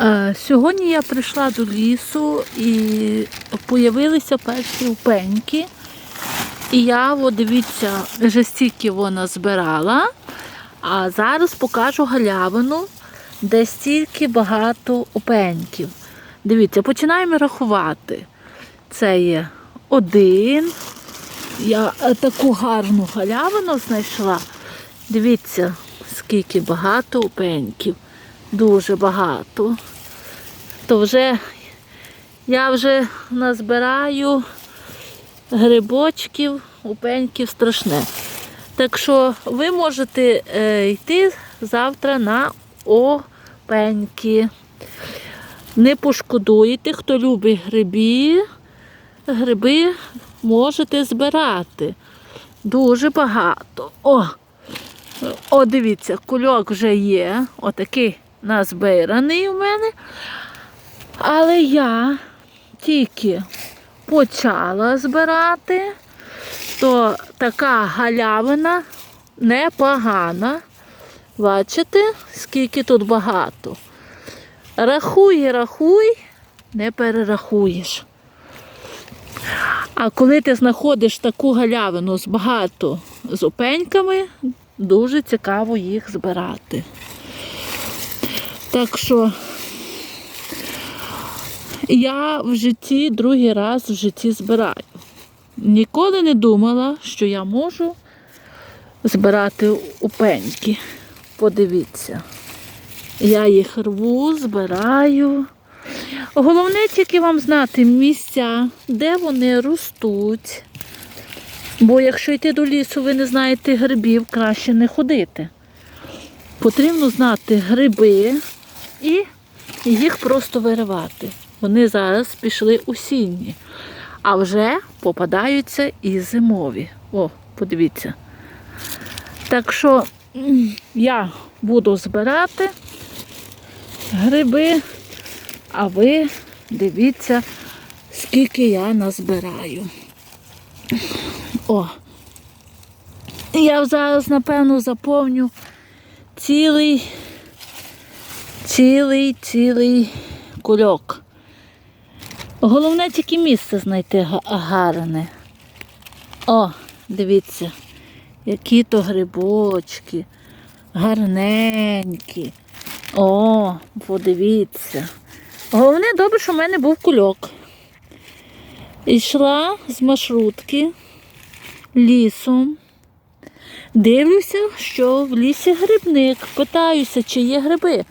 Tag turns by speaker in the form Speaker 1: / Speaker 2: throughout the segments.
Speaker 1: Е, Сьогодні я прийшла до лісу і появилися перші упеньки. І я, от дивіться, вже стільки вона збирала. А зараз покажу галявину, де стільки багато опеньків. Дивіться, починаємо рахувати. Це є один. Я таку гарну галявину знайшла. Дивіться, скільки багато опеньків. Дуже багато. То вже я вже назбираю грибочків, опеньків страшне. Так що ви можете е, йти завтра на опеньки. Не пошкодуєте, хто любить гриби, гриби можете збирати. Дуже багато. О, о, дивіться, кульок вже є. Отакий назбираний у мене. Але я тільки почала збирати, то така галявина непогана. Бачите, скільки тут багато. Рахуй, рахуй, не перерахуєш. А коли ти знаходиш таку галявину з багато з опеньками, дуже цікаво їх збирати. Так що я в житті другий раз в житті збираю. Ніколи не думала, що я можу збирати опеньки. Подивіться. Я їх рву, збираю. Головне тільки вам знати місця, де вони ростуть. Бо якщо йти до лісу, ви не знаєте грибів, краще не ходити. Потрібно знати гриби і їх просто виривати. Вони зараз пішли осінні, а вже попадаються і зимові. О, подивіться. Так що я буду збирати гриби, а ви дивіться, скільки я назбираю. О, я зараз, напевно, заповню цілий, цілий, цілий кульок. Головне тільки місце знайти гарне. О, дивіться, які то грибочки, гарненькі. О, подивіться. Головне, добре, що в мене був кульок. Йшла з маршрутки лісом. Дивлюся, що в лісі грибник. Питаюся, чи є гриби,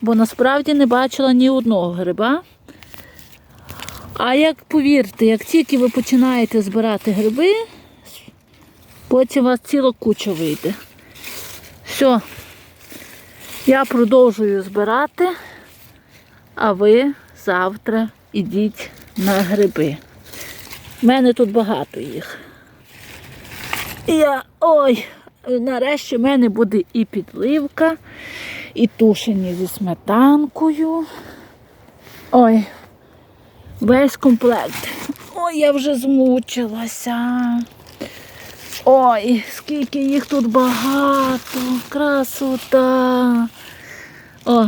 Speaker 1: бо насправді не бачила ні одного гриба. А як повірте, як тільки ви починаєте збирати гриби, потім у вас ціла куча вийде. Все, я продовжую збирати, а ви завтра ідіть на гриби. У мене тут багато їх. Я, ой, нарешті в мене буде і підливка, і тушені зі сметанкою. Ой, весь комплект. Ой, я вже змучилася. Ой, скільки їх тут багато, красота. О,